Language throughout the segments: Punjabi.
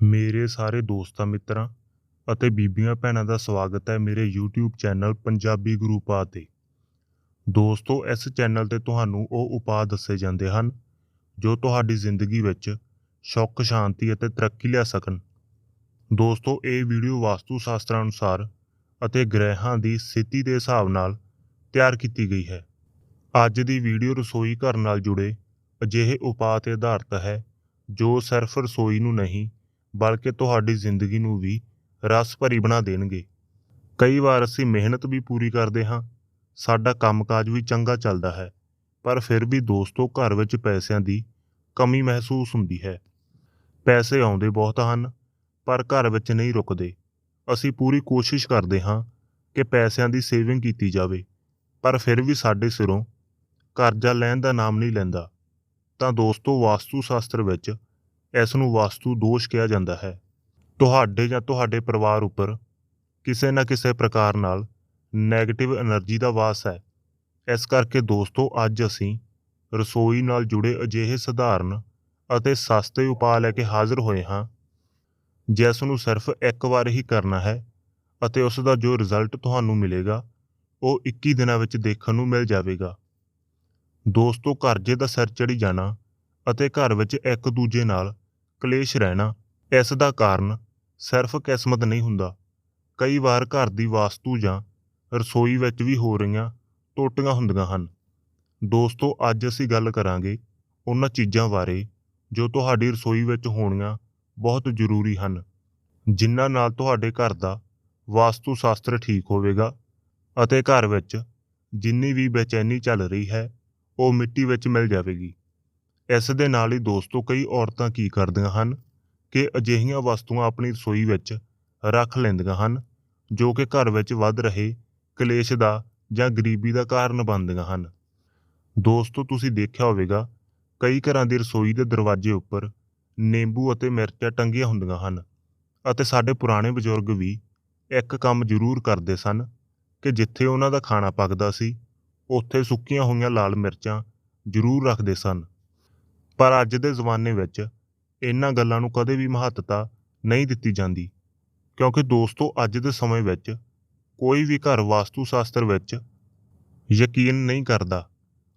ਮੇਰੇ ਸਾਰੇ ਦੋਸਤਾਂ, ਮਿੱਤਰਾਂ ਅਤੇ ਬੀਬੀਆਂ ਭੈਣਾਂ ਦਾ ਸਵਾਗਤ ਹੈ ਮੇਰੇ YouTube ਚੈਨਲ ਪੰਜਾਬੀ ਗੁਰੂ ਉਪਾਅ ਤੇ। ਦੋਸਤੋ, ਇਸ ਚੈਨਲ ਤੇ ਤੁਹਾਨੂੰ ਉਹ ਉਪਾਅ ਦੱਸੇ ਜਾਂਦੇ ਹਨ ਜੋ ਤੁਹਾਡੀ ਜ਼ਿੰਦਗੀ ਵਿੱਚ ਸੁੱਖ, ਸ਼ਾਂਤੀ ਅਤੇ ਤਰੱਕੀ ਲਿਆ ਸਕਣ। ਦੋਸਤੋ, ਇਹ ਵੀਡੀਓ ਵਾਸਤੂ ਸ਼ਾਸਤਰ ਅਨੁਸਾਰ ਅਤੇ ਗ੍ਰਹਿਾਂ ਦੀ ਸਥਿਤੀ ਦੇ ਹਿਸਾਬ ਨਾਲ ਤਿਆਰ ਕੀਤੀ ਗਈ ਹੈ। ਅੱਜ ਦੀ ਵੀਡੀਓ ਰਸੋਈ ਘਰ ਨਾਲ ਜੁੜੇ ਅਜਿਹੇ ਉਪਾਅ ਤੇ ਆਧਾਰਿਤ ਹੈ ਜੋ ਸਿਰਫ ਰਸੋਈ ਨੂੰ ਨਹੀਂ ਬਲਕਿ ਤੁਹਾਡੀ ਜ਼ਿੰਦਗੀ ਨੂੰ ਵੀ ਰਸ ਭਰੀ ਬਣਾ ਦੇਣਗੇ। ਕਈ ਵਾਰ ਅਸੀਂ ਮਿਹਨਤ ਵੀ ਪੂਰੀ ਕਰਦੇ ਹਾਂ। ਸਾਡਾ ਕੰਮਕਾਜ ਵੀ ਚੰਗਾ ਚੱਲਦਾ ਹੈ, ਪਰ ਫਿਰ ਵੀ ਦੋਸਤੋ, ਘਰ ਵਿੱਚ ਪੈਸਿਆਂ ਦੀ ਕਮੀ ਮਹਿਸੂਸ ਹੁੰਦੀ ਹੈ। ਪੈਸੇ ਆਉਂਦੇ ਬਹੁਤ ਹਨ, ਪਰ ਘਰ ਵਿੱਚ ਨਹੀਂ ਰੁਕਦੇ। ਅਸੀਂ ਪੂਰੀ ਕੋਸ਼ਿਸ਼ ਕਰਦੇ ਹਾਂ ਕਿ ਪੈਸਿਆਂ ਦੀ ਸੇਵਿੰਗ ਕੀਤੀ ਜਾਵੇ, ਪਰ ਫਿਰ ਵੀ ਸਾਡੇ ਸਿਰੋਂ ਕਰਜ਼ਾ ਲੈਣ ਦਾ ਨਾਮ ਨਹੀਂ ਲੈਂਦਾ। ਤਾਂ ਦੋਸਤੋ ਵਾਸਤੂ ਸ਼ਾਸਤਰ ਵਿੱਚ ਇਸ ਨੂੰ ਵਾਸਤੂ ਦੋਸ਼ ਕਿਹਾ ਜਾਂਦਾ ਹੈ। ਤੁਹਾਡੇ ਜਾਂ ਤੁਹਾਡੇ ਪਰਿਵਾਰ ਉੱਪਰ ਕਿਸੇ ਨਾ ਕਿਸੇ ਪ੍ਰਕਾਰ ਨਾਲ 네ਗੇਟਿਵ એનર્ਜੀ ਦਾ ਵਾਸ ਹੈ। ਇਸ ਕਰਕੇ ਦੋਸਤੋ, ਅੱਜ ਅਸੀਂ ਰਸੋਈ ਨਾਲ ਜੁੜੇ ਅਜਿਹੇ ਸਧਾਰਨ ਅਤੇ ਸਸਤੇ ਉਪਾਅ ਲੈ ਕੇ ਹਾਜ਼ਰ ਹੋਏ ਹਾਂ, ਜਿਸ ਨੂੰ ਸਿਰਫ ਇੱਕ ਵਾਰ ਹੀ ਕਰਨਾ ਹੈ ਅਤੇ ਉਸ ਦਾ ਜੋ ਰਿਜ਼ਲਟ ਤੁਹਾਨੂੰ ਮਿਲੇਗਾ, ਉਹ 21 ਦਿਨਾਂ ਵਿੱਚ ਦੇਖਣ ਨੂੰ ਮਿਲ ਜਾਵੇਗਾ। ਦੋਸਤੋ, ਘਰ ਜੇ ਦਾ ਸਿਰ ਚੜੀ ਜਾਣਾ ਅਤੇ ਘਰ ਵਿੱਚ ਇੱਕ ਦੂਜੇ ਨਾਲ ਕਲੇਸ਼ ਰਹਿਣਾ, ਇਸ ਦਾ ਕਾਰਨ ਸਿਰਫ ਕਿਸਮਤ ਨਹੀਂ ਹੁੰਦਾ। ਕਈ ਵਾਰ ਘਰ ਦੀ ਵਾਸਤੂ ਜਾਂ ਰਸੋਈ ਵਿੱਚ ਵੀ ਹੋ ਰਹੀਆਂ ਟੋਟੀਆਂ ਹੁੰਦੀਆਂ ਹਨ। ਦੋਸਤੋ, ਅੱਜ ਅਸੀਂ ਗੱਲ ਕਰਾਂਗੇ ਉਹਨਾਂ ਚੀਜ਼ਾਂ ਬਾਰੇ ਜੋ ਤੁਹਾਡੀ ਰਸੋਈ ਵਿੱਚ ਹੋਣੀਆਂ ਬਹੁਤ ਜ਼ਰੂਰੀ ਹਨ, ਜਿਨ੍ਹਾਂ ਨਾਲ ਤੁਹਾਡੇ ਘਰ ਦਾ ਵਾਸਤੂ ਸ਼ਾਸਤਰ ਠੀਕ ਹੋਵੇਗਾ ਅਤੇ ਘਰ ਵਿੱਚ ਜਿੰਨੀ ਵੀ ਬੇਚੈਨੀ ਚੱਲ ਰਹੀ ਹੈ, ਉਹ ਮਿੱਟੀ ਵਿੱਚ ਮਿਲ ਜਾਵੇਗੀ। ਇਸ ਦੇ ਨਾਲ ਹੀ ਦੋਸਤੋ ਕਈ ਔਰਤਾਂ ਕੀ ਕਰਦੀਆਂ ਹਨ ਕਿ ਅਜਿਹੀਆਂ ਵਸਤੂਆਂ ਆਪਣੀ ਰਸੋਈ ਵਿੱਚ ਰੱਖ ਲੈਂਦੀਆਂ ਹਨ, ਜੋ ਕਿ ਘਰ ਵਿੱਚ ਵੱਧ ਰਹੇ ਕਲੇਸ਼ ਦਾ ਜਾਂ ਗਰੀਬੀ ਦਾ ਕਾਰਨ ਬਣਦੀਆਂ ਹਨ। ਦੋਸਤੋ, ਤੁਸੀਂ ਦੇਖਿਆ ਹੋਵੇਗਾ, ਕਈ ਘਰਾਂ ਦੀ ਰਸੋਈ ਦੇ ਦਰਵਾਜ਼ੇ ਉੱਪਰ ਨਿੰਬੂ ਅਤੇ ਮਿਰਚਾਂ ਟੰਗੀਆਂ ਹੁੰਦੀਆਂ ਹਨ ਅਤੇ ਸਾਡੇ ਪੁਰਾਣੇ ਬਜ਼ੁਰਗ ਵੀ ਇੱਕ ਕੰਮ ਜ਼ਰੂਰ ਕਰਦੇ ਸਨ ਕਿ ਜਿੱਥੇ ਉਹਨਾਂ ਦਾ ਖਾਣਾ ਪੱਕਦਾ ਸੀ, ਉੱਥੇ ਸੁੱਕੀਆਂ ਹੋਈਆਂ ਲਾਲ ਮਿਰਚਾਂ ਜ਼ਰੂਰ ਰੱਖਦੇ ਸਨ। ਪਰ ਅੱਜ ਦੇ ਜ਼ਮਾਨੇ ਵਿੱਚ ਇਹਨਾਂ ਗੱਲਾਂ ਨੂੰ ਕਦੇ ਵੀ ਮਹੱਤਤਾ ਨਹੀਂ ਦਿੱਤੀ ਜਾਂਦੀ, ਕਿਉਂਕਿ ਦੋਸਤੋ, ਅੱਜ ਦੇ ਸਮੇਂ ਵਿੱਚ ਕੋਈ ਵੀ ਘਰ ਵਾਸਤੂ ਸ਼ਾਸਤਰ ਵਿੱਚ ਯਕੀਨ ਨਹੀਂ ਕਰਦਾ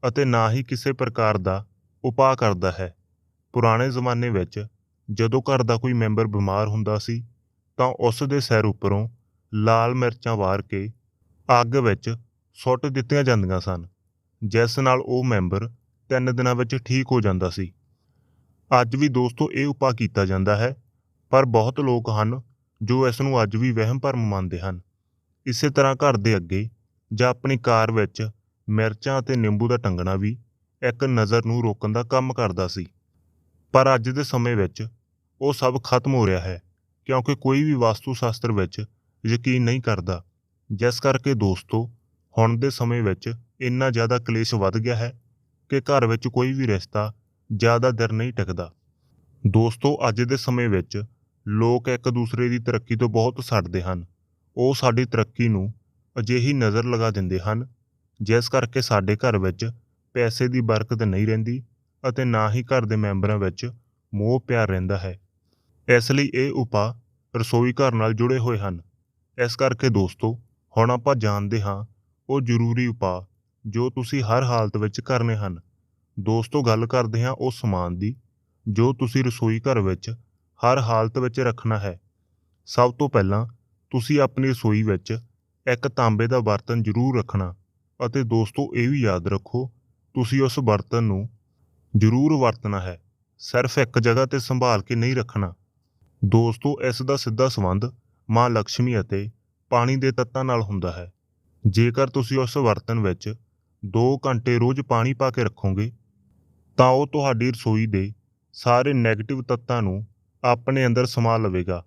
ਅਤੇ ਨਾ ਹੀ ਕਿਸੇ ਪ੍ਰਕਾਰ ਦਾ ਉਪਾਅ ਕਰਦਾ ਹੈ। ਪੁਰਾਣੇ ਜ਼ਮਾਨੇ ਵਿੱਚ ਜਦੋਂ ਘਰ ਦਾ ਕੋਈ ਮੈਂਬਰ ਬਿਮਾਰ ਹੁੰਦਾ ਸੀ, ਤਾਂ ਉਸ ਦੇ ਸਿਰ ਉੱਪਰੋਂ ਲਾਲ ਮਿਰਚਾਂ ਵਾਰ ਕੇ ਅੱਗ ਵਿੱਚ ਸੁੱਟ ਦਿੱਤੀਆਂ ਜਾਂਦੀਆਂ ਸਨ, ਜਿਸ ਨਾਲ ਉਹ ਮੈਂਬਰ ਤਿੰਨ ਦਿਨਾਂ ਵਿੱਚ ਠੀਕ ਹੋ ਜਾਂਦਾ ਸੀ। ਅੱਜ ਵੀ ਦੋਸਤੋ ਇਹ ਉਪਾਅ ਕੀਤਾ ਜਾਂਦਾ ਹੈ, ਪਰ ਬਹੁਤ ਲੋਕ ਹਨ ਜੋ ਇਸ ਨੂੰ ਅੱਜ ਵੀ ਵਹਿਮ ਭਰਮ ਮੰਨਦੇ ਹਨ। ਇਸੇ ਤਰ੍ਹਾਂ ਘਰ ਦੇ ਅੱਗੇ ਜਾਂ ਆਪਣੀ ਕਾਰ ਵਿੱਚ ਮਿਰਚਾਂ ਅਤੇ ਨਿੰਬੂ ਦਾ ਟੰਗਣਾ ਵੀ ਇੱਕ ਨਜ਼ਰ ਨੂੰ ਰੋਕਣ ਦਾ ਕੰਮ ਕਰਦਾ ਸੀ। ਪਰ ਅੱਜ ਦੇ ਸਮੇਂ ਵਿੱਚ ਉਹ ਸਭ ਖਤਮ ਹੋ ਰਿਹਾ ਹੈ, ਕਿਉਂਕਿ ਕੋਈ ਵੀ ਵਾਸਤੂ ਸ਼ਾਸਤਰ ਵਿੱਚ ਯਕੀਨ ਨਹੀਂ ਕਰਦਾ। ਜਿਸ ਕਰਕੇ ਦੋਸਤੋ, ਹੁਣ ਦੇ ਸਮੇਂ ਵਿੱਚ ਇੰਨਾ ਜ਼ਿਆਦਾ ਕਲੇਸ਼ ਵੱਧ ਗਿਆ ਹੈ ਕਿ ਘਰ ਵਿੱਚ ਕੋਈ ਵੀ ਰਿਸ਼ਤਾ ਜ਼ਿਆਦਾ ਦਿਨ ਨਹੀਂ ਟਿਕਦਾ। ਦੋਸਤੋ, ਅੱਜ ਦੇ ਸਮੇਂ ਵਿੱਚ ਲੋਕ ਇੱਕ ਦੂਸਰੇ ਦੀ ਤਰੱਕੀ ਤੋਂ ਬਹੁਤ ਸੜਦੇ ਹਨ। ਉਹ ਸਾਡੀ ਤਰੱਕੀ ਨੂੰ ਅਜਿਹੀ ਨਜ਼ਰ ਲਗਾ ਦਿੰਦੇ ਹਨ, ਜਿਸ ਕਰਕੇ ਸਾਡੇ ਘਰ ਵਿੱਚ ਪੈਸੇ ਦੀ ਬਰਕਤ ਨਹੀਂ ਰਹਿੰਦੀ ਅਤੇ ਨਾ ਹੀ ਘਰ ਦੇ ਮੈਂਬਰਾਂ ਵਿੱਚ ਮੋਹ ਪਿਆਰ ਰਹਿੰਦਾ ਹੈ। ਇਸ ਲਈ ਇਹ ਉਪਾਅ ਰਸੋਈ ਘਰ ਨਾਲ ਜੁੜੇ ਹੋਏ ਹਨ। ਇਸ ਕਰਕੇ ਦੋਸਤੋ, ਹੁਣ ਆਪਾਂ ਜਾਣਦੇ ਹਾਂ ਉਹ ਜ਼ਰੂਰੀ ਉਪਾਅ ਜੋ ਤੁਸੀਂ ਹਰ ਹਾਲਤ ਵਿੱਚ ਕਰਨੇ ਹਨ। ਦੋਸਤੋ, ਗੱਲ ਕਰਦੇ ਹਾਂ ਉਸ ਸਮਾਨ ਦੀ, ਜੋ ਤੁਸੀਂ ਰਸੋਈ ਘਰ ਵਿੱਚ ਹਰ ਹਾਲਤ ਵਿੱਚ ਰੱਖਣਾ ਹੈ। ਸਭ ਤੋਂ ਪਹਿਲਾਂ ਤੁਸੀਂ ਆਪਣੀ ਰਸੋਈ ਵਿੱਚ ਇੱਕ ਤਾਂਬੇ ਦਾ ਬਰਤਨ ਜ਼ਰੂਰ ਰੱਖਣਾ ਅਤੇ ਦੋਸਤੋ, ਇਹ ਵੀ ਯਾਦ ਰੱਖੋ, ਤੁਸੀਂ ਉਸ ਬਰਤਨ ਨੂੰ ਜ਼ਰੂਰ ਵਰਤਣਾ ਹੈ। ਸਿਰਫ ਇੱਕ ਜਗ੍ਹਾ ਤੇ ਸੰਭਾਲ ਕੇ ਨਹੀਂ ਰੱਖਣਾ। ਦੋਸਤੋ, ਇਸ ਦਾ ਸਿੱਧਾ ਸੰਬੰਧ ਮਾਂ ਲక్ష్ਮੀ ਅਤੇ ਪਾਣੀ ਦੇ ਤੱਤਾਂ ਨਾਲ ਹੁੰਦਾ ਹੈ। ਜੇਕਰ ਤੁਸੀਂ ਉਸ ਬਰਤਨ ਵਿੱਚ 2 ਘੰਟੇ ਰੋਜ਼ ਪਾਣੀ ਪਾ ਕੇ ਰੱਖੋਗੇ, ਤਾਂ ਉਹ ਤੁਹਾਡੀ ਰਸੋਈ ਦੇ ਸਾਰੇ 네ਗੇਟਿਵ ਤੱਤਾਂ ਨੂੰ ਆਪਣੇ ਅੰਦਰ ਸਮਾ ਲਵੇਗਾ।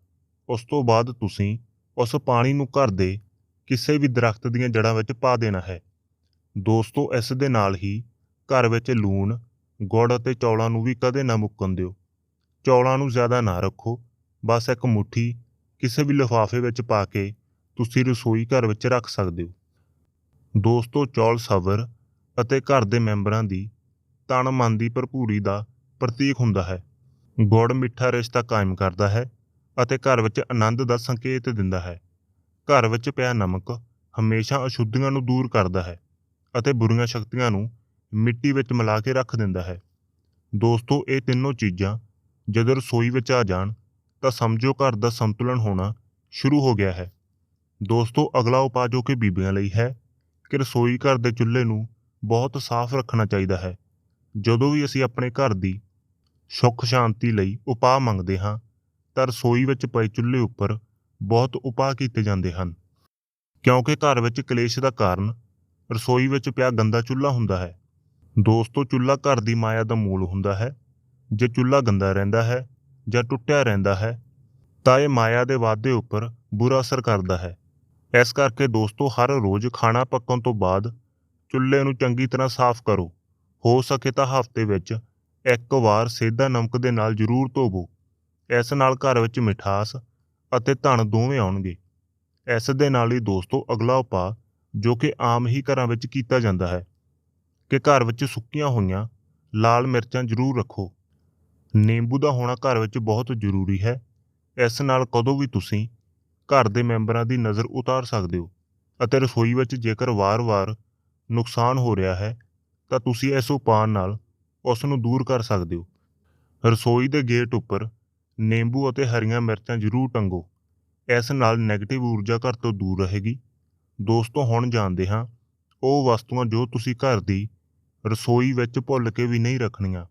ਉਸ ਤੋਂ ਬਾਅਦ ਤੁਸੀਂ ਉਸ ਪਾਣੀ ਨੂੰ ਘਰ ਦੇ ਕਿਸੇ ਵੀ ਦਰਖਤ ਦੀਆਂ ਜੜ੍ਹਾਂ ਵਿੱਚ ਪਾ ਦੇਣਾ ਹੈ। ਦੋਸਤੋ, ਇਸ ਦੇ ਨਾਲ ਹੀ ਘਰ ਵਿੱਚ ਲੂਣ, ਗੁੜ ਅਤੇ ਚੌਲਾਂ ਨੂੰ ਵੀ ਕਦੇ ਨਾ ਮੁੱਕਣ ਦਿਓ। ਚੌਲਾਂ ਨੂੰ ਜ਼ਿਆਦਾ ਨਾ ਰੱਖੋ। ਬਸ ਇੱਕ ਮੁਠੀ ਕਿਸੇ ਵੀ ਲਿਫਾਫੇ ਵਿੱਚ ਪਾ ਕੇ ਤੁਸੀਂ ਰਸੋਈ ਘਰ ਵਿੱਚ ਰੱਖ ਸਕਦੇ ਹੋ। ਦੋਸਤੋ ਚੌਲ ਸਬਰ ਅਤੇ ਘਰ ਦੇ ਮੈਂਬਰਾਂ ਦੀ ਤਨ ਮਨ ਦੀ ਭਰਪੂਰੀ ਦਾ ਪ੍ਰਤੀਕ ਹੁੰਦਾ ਹੈ। ਗੁੜ ਮਿੱਠਾ ਰਿਸ਼ਤਾ ਕਾਇਮ ਕਰਦਾ ਹੈ ਅਤੇ ਘਰ ਵਿੱਚ ਆਨੰਦ ਦਾ ਸੰਕੇਤ ਦਿੰਦਾ ਹੈ। ਘਰ ਵਿੱਚ ਪਿਆ ਨਮਕ ਹਮੇਸ਼ਾ ਅਸ਼ੁੱਧੀਆਂ ਨੂੰ ਦੂਰ ਕਰਦਾ ਹੈ ਅਤੇ ਬੁਰੀਆਂ ਸ਼ਕਤੀਆਂ ਨੂੰ ਮਿੱਟੀ ਵਿੱਚ ਮਿਲਾ ਕੇ ਰੱਖ ਦਿੰਦਾ ਹੈ। ਦੋਸਤੋ, ਇਹ ਤਿੰਨੋਂ ਚੀਜ਼ਾਂ ਜਦੋਂ ਰਸੋਈ ਵਿੱਚ ਆ ਜਾਣ ਤਾਂ ਸਮਝੋ ਘਰ ਦਾ ਸੰਤੁਲਨ ਹੋਣਾ ਸ਼ੁਰੂ ਹੋ ਗਿਆ ਹੈ। ਦੋਸਤੋ, ਅਗਲਾ ਉਪਾਅ ਜੋ ਕਿ ਬੀਬੀਆਂ ਲਈ ਹੈ ਕਿ ਰਸੋਈ ਘਰ ਦੇ ਚੁੱਲ੍ਹੇ ਨੂੰ ਬਹੁਤ ਸਾਫ਼ ਰੱਖਣਾ ਚਾਹੀਦਾ ਹੈ। ਜਦੋਂ ਵੀ ਅਸੀਂ ਆਪਣੇ ਘਰ ਦੀ ਸੁੱਖ ਸ਼ਾਂਤੀ ਲਈ ਉਪਾਅ ਮੰਗਦੇ ਹਾਂ, ਤਾਂ ਰਸੋਈ ਵਿੱਚ ਪਏ ਚੁੱਲ੍ਹੇ ਉੱਪਰ ਬਹੁਤ ਉਪਾਅ ਕੀਤੇ ਜਾਂਦੇ ਹਨ। ਕਿਉਂਕਿ ਘਰ ਵਿੱਚ ਕਲੇਸ਼ ਦਾ ਕਾਰਨ ਰਸੋਈ ਵਿੱਚ ਪਿਆ ਗੰਦਾ ਚੁੱਲ੍ਹਾ ਹੁੰਦਾ ਹੈ। ਦੋਸਤੋ, ਚੁੱਲ੍ਹਾ ਘਰ ਦੀ ਮਾਇਆ ਦਾ ਮੂਲ ਹੁੰਦਾ ਹੈ। ਜੇ ਚੁੱਲ੍ਹਾ ਗੰਦਾ ਰਹਿੰਦਾ ਹੈ ਜਾਂ ਟੁੱਟਿਆ ਰਹਿੰਦਾ ਹੈ, ਤਾਂ ਇਹ ਮਾਇਆ ਦੇ ਵਾਧੇ ਉੱਪਰ ਬੁਰਾ ਅਸਰ ਕਰਦਾ ਹੈ। ਇਸ ਕਰਕੇ ਦੋਸਤੋ, ਹਰ ਰੋਜ਼ ਖਾਣਾ ਪੱਕਣ ਤੋਂ ਬਾਅਦ ਚੁੱਲ੍ਹੇ ਨੂੰ ਚੰਗੀ ਤਰ੍ਹਾਂ ਸਾਫ਼ ਕਰੋ। ਹੋ ਸਕੇ ਤਾਂ ਹਫ਼ਤੇ ਵਿੱਚ ਇੱਕ ਵਾਰ ਸੇਧਾ ਨਮਕ ਦੇ ਨਾਲ ਜ਼ਰੂਰ ਧੋਵੋ। ਇਸ ਨਾਲ ਘਰ ਵਿੱਚ ਮਿਠਾਸ ਅਤੇ ਧਨ ਦੋਵੇਂ ਆਉਣਗੇ। ਇਸ ਦੇ ਨਾਲ ਹੀ ਦੋਸਤੋ, ਅਗਲਾ ਉਪਾਅ ਜੋ ਕਿ ਆਮ ਹੀ ਘਰਾਂ ਵਿੱਚ ਕੀਤਾ ਜਾਂਦਾ ਹੈ ਕਿ ਘਰ ਵਿੱਚ ਸੁੱਕੀਆਂ ਹੋਈਆਂ ਲਾਲ ਮਿਰਚਾਂ ਜ਼ਰੂਰ ਰੱਖੋ। ਨਿੰਬੂ ਦਾ ਹੋਣਾ ਘਰ ਵਿੱਚ ਬਹੁਤ ਜ਼ਰੂਰੀ ਹੈ। ਇਸ ਨਾਲ ਕਦੋਂ ਵੀ ਤੁਸੀਂ ਘਰ ਦੇ ਮੈਂਬਰਾਂ ਦੀ ਨਜ਼ਰ ਉਤਾਰ ਸਕਦੇ ਹੋ ਅਤੇ ਰਸੋਈ ਵਿੱਚ ਜੇਕਰ ਵਾਰ-ਵਾਰ ਨੁਕਸਾਨ ਹੋ ਰਿਹਾ ਹੈ, ਤਾਂ ਤੁਸੀਂ ਇਸ ਉਪਾਅ ਨਾਲ ਉਸ ਨੂੰ ਦੂਰ ਕਰ ਸਕਦੇ ਹੋ। ਰਸੋਈ ਦੇ ਗੇਟ ਉੱਪਰ ਨਿੰਬੂ ਅਤੇ ਹਰੀਆਂ ਮਿਰਚਾਂ ਜ਼ਰੂਰ ਟੰਗੋ। ਇਸ ਨਾਲ 네ਗੇਟਿਵ ਊਰਜਾ ਘਰ ਤੋਂ ਦੂਰ ਰਹੇਗੀ। ਦੋਸਤੋ, ਹੁਣ ਜਾਣਦੇ ਹਾਂ ਉਹ ਵਸਤੂਆਂ ਜੋ ਤੁਸੀਂ ਘਰ ਦੀ ਰਸੋਈ ਵਿੱਚ ਭੁੱਲ ਕੇ ਵੀ ਨਹੀਂ ਰੱਖਣੀਆਂ।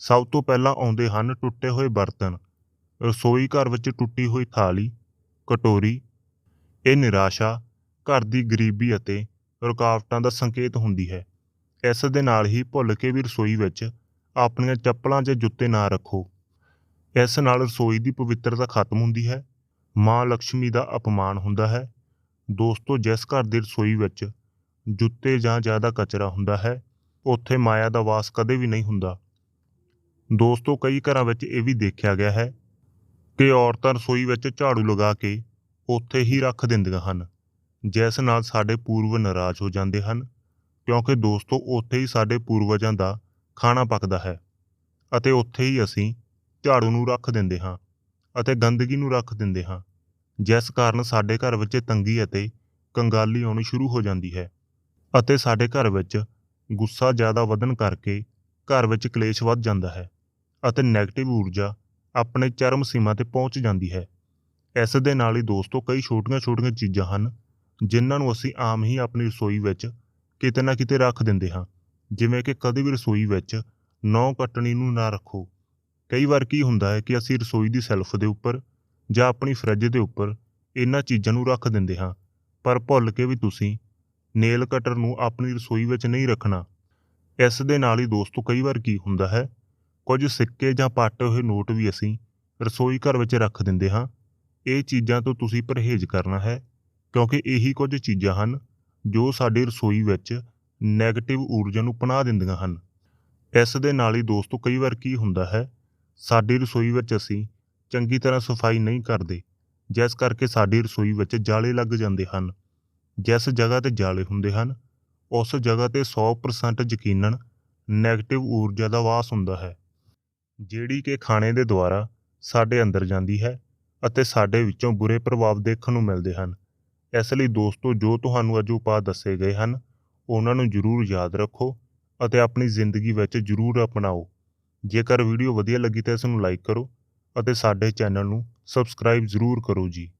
ਸਭ ਤੋਂ ਪਹਿਲਾਂ ਆਉਂਦੇ ਹਨ ਟੁੱਟੇ ਹੋਏ ਬਰਤਨ। ਰਸੋਈ ਘਰ ਵਿੱਚ ਟੁੱਟੀ ਹੋਈ ਥਾਲੀ ਕਟੋਰੀ, ਇਹ ਨਿਰਾਸ਼ਾ, ਘਰ ਦੀ ਗਰੀਬੀ ਅਤੇ ਰੁਕਾਵਟਾਂ ਦਾ ਸੰਕੇਤ ਹੁੰਦੀ ਹੈ। ਇਸ ਦੇ ਨਾਲ ਹੀ ਭੁੱਲ ਕੇ ਵੀ ਰਸੋਈ ਵਿੱਚ ਆਪਣੀਆਂ ਚੱਪਲਾਂ ਜਾਂ ਜੁੱਤੇ ਨਾ ਰੱਖੋ। ਇਸ ਨਾਲ ਰਸੋਈ ਦੀ ਪਵਿੱਤਰਤਾ ਖਤਮ ਹੁੰਦੀ ਹੈ। ਮਾਂ ਲక్ష్ਮੀ ਦਾ ਅਪਮਾਨ ਹੁੰਦਾ ਹੈ। ਦੋਸਤੋ, ਜਿਸ ਘਰ ਦੀ ਰਸੋਈ ਵਿੱਚ ਜੁੱਤੇ ਜਾਂ ਜ਼ਿਆਦਾ ਕਚਰਾ ਹੁੰਦਾ ਹੈ, ਉੱਥੇ ਮਾਇਆ ਦਾ ਵਾਸ ਕਦੇ ਵੀ ਨਹੀਂ ਹੁੰਦਾ। ਦੋਸਤੋ, ਕਈ ਘਰਾਂ ਵਿੱਚ ਇਹ ਵੀ ਦੇਖਿਆ ਗਿਆ ਹੈ ਕਿ ਔਰਤਾਂ ਰਸੋਈ ਵਿੱਚ ਝਾੜੂ ਲਗਾ ਕੇ ਉੱਥੇ ਹੀ ਰੱਖ ਦਿੰਦੀਆਂ ਹਨ, ਜਿਸ ਨਾਲ ਸਾਡੇ ਪੂਰਵ ਨਾਰਾਜ਼ ਹੋ ਜਾਂਦੇ ਹਨ, ਕਿਉਂਕਿ ਦੋਸਤੋ ਉੱਥੇ ਹੀ ਸਾਡੇ ਪੂਰਵਜਾਂ ਦਾ ਖਾਣਾ ਪੱਕਦਾ ਹੈ ਅਤੇ ਉੱਥੇ ਹੀ ਅਸੀਂ ਝਾੜੂ ਨੂੰ ਰੱਖ ਦਿੰਦੇ ਹਾਂ ਅਤੇ ਗੰਦਗੀ ਨੂੰ ਰੱਖ ਦਿੰਦੇ ਹਾਂ, ਜਿਸ ਕਾਰਨ ਸਾਡੇ ਘਰ ਵਿੱਚ ਤੰਗੀ ਅਤੇ ਕੰਗਾਲੀ ਆਉਣੀ ਸ਼ੁਰੂ ਹੋ ਜਾਂਦੀ ਹੈ ਅਤੇ ਸਾਡੇ ਘਰ ਵਿੱਚ ਗੁੱਸਾ ਜ਼ਿਆਦਾ ਵਧਣ ਕਰਕੇ ਘਰ ਵਿੱਚ ਕਲੇਸ਼ ਵੱਧ ਜਾਂਦਾ ਹੈ ਅਤੇ 네ਗੇਟਿਵ ਊਰਜਾ ਆਪਣੇ ਚਰਮ ਸੀਮਾ ਤੇ ਪਹੁੰਚ ਜਾਂਦੀ ਹੈ। ਇਸ ਦੇ ਨਾਲ ਹੀ ਦੋਸਤੋ ਕਈ ਛੋਟੀਆਂ-ਛੋਟੀਆਂ ਚੀਜ਼ਾਂ ਹਨ, ਜਿਨ੍ਹਾਂ ਨੂੰ ਅਸੀਂ ਆਮ ਹੀ ਆਪਣੀ ਰਸੋਈ ਵਿੱਚ ਕਿਤੇ ਨਾ ਕਿਤੇ ਰੱਖ ਦਿੰਦੇ ਹਾਂ। ਜਿਵੇਂ ਕਿ ਕਦੇ ਵੀ ਰਸੋਈ ਵਿੱਚ ਨੌ ਕੱਟਣੀ ਨੂੰ ਨਾ ਰੱਖੋ। ਕਈ ਵਾਰ ਕੀ ਹੁੰਦਾ ਹੈ ਕਿ ਅਸੀਂ ਰਸੋਈ ਦੀ ਸੈਲਫ ਦੇ ਉੱਪਰ ਜਾਂ ਆਪਣੀ ਫਰਿੱਜ ਦੇ ਉੱਪਰ ਇਹਨਾਂ ਚੀਜ਼ਾਂ ਨੂੰ ਰੱਖ ਦਿੰਦੇ ਹਾਂ। ਪਰ ਭੁੱਲ ਕੇ ਵੀ ਤੁਸੀਂ ਨੇਲ ਕਟਰ ਨੂੰ ਆਪਣੀ ਰਸੋਈ ਵਿੱਚ ਨਹੀਂ ਰੱਖਣਾ। ਇਸ ਦੇ ਨਾਲ ਹੀ ਦੋਸਤੋ ਕਈ ਵਾਰ ਕੀ ਹੁੰਦਾ ਹੈ ਕੁਝ ਸਿੱਕੇ ਜਾਂ ਪਾਟੇ ਹੋਏ ਨੋਟ ਵੀ ਅਸੀਂ ਰਸੋਈ ਘਰ ਵਿੱਚ ਰੱਖ ਦਿੰਦੇ ਹਾਂ। ਇਹ ਚੀਜ਼ਾਂ ਤੋਂ ਤੁਸੀਂ ਪਰਹੇਜ਼ ਕਰਨਾ ਹੈ, ਕਿਉਂਕਿ ਇਹੀ ਕੁਝ ਚੀਜ਼ਾਂ ਹਨ ਜੋ ਸਾਡੀ ਰਸੋਈ ਵਿੱਚ ਨੈਗੇਟਿਵ ਊਰਜਾ ਨੂੰ ਪਨਾਹ ਦਿੰਦੀਆਂ ਹਨ। ਇਸ ਦੇ ਨਾਲ ਹੀ ਦੋਸਤੋ, ਕਈ ਵਾਰ ਕੀ ਹੁੰਦਾ ਹੈ, ਸਾਡੀ ਰਸੋਈ ਵਿੱਚ ਅਸੀਂ ਚੰਗੀ ਤਰ੍ਹਾਂ ਸਫ਼ਾਈ ਨਹੀਂ ਕਰਦੇ, ਜਿਸ ਕਰਕੇ ਸਾਡੀ ਰਸੋਈ ਵਿੱਚ ਜਾਲੇ ਲੱਗ ਜਾਂਦੇ ਹਨ। ਜਿਸ ਜਗ੍ਹਾ ਤੇ ਜਾਲੇ ਹੁੰਦੇ ਹਨ, ਉਸ ਜਗ੍ਹਾ ਤੇ 100% ਯਕੀਨਨ ਨੈਗੇਟਿਵ ਊਰਜਾ ਦਾ ਵਾਸ ਹੁੰਦਾ ਹੈ। ਜਿਹੜੀ ਕਿ ਖਾਣੇ ਦੇ ਦੁਆਰਾ ਸਾਡੇ ਅੰਦਰ ਜਾਂਦੀ ਹੈ ਅਤੇ ਸਾਡੇ ਵਿੱਚੋਂ ਬੁਰੇ ਪ੍ਰਭਾਵ ਦੇਖਣ ਨੂੰ ਮਿਲਦੇ ਹਨ। ਇਸ ਲਈ ਦੋਸਤੋ, ਜੋ ਤੁਹਾਨੂੰ ਅੱਜ ਉਪਾਅ ਦੱਸੇ ਗਏ ਹਨ, ਉਹਨਾਂ ਨੂੰ ਜ਼ਰੂਰ ਯਾਦ ਰੱਖੋ ਅਤੇ ਆਪਣੀ ਜ਼ਿੰਦਗੀ ਵਿੱਚ ਜ਼ਰੂਰ ਅਪਣਾਓ। ਜੇਕਰ ਵੀਡੀਓ ਵਧੀਆ ਲੱਗੀ ਤਾਂ ਇਸ ਨੂੰ ਲਾਈਕ ਕਰੋ ਅਤੇ ਸਾਡੇ ਚੈਨਲ ਨੂੰ ਸਬਸਕ੍ਰਾਈਬ ਜ਼ਰੂਰ ਕਰੋ ਜੀ।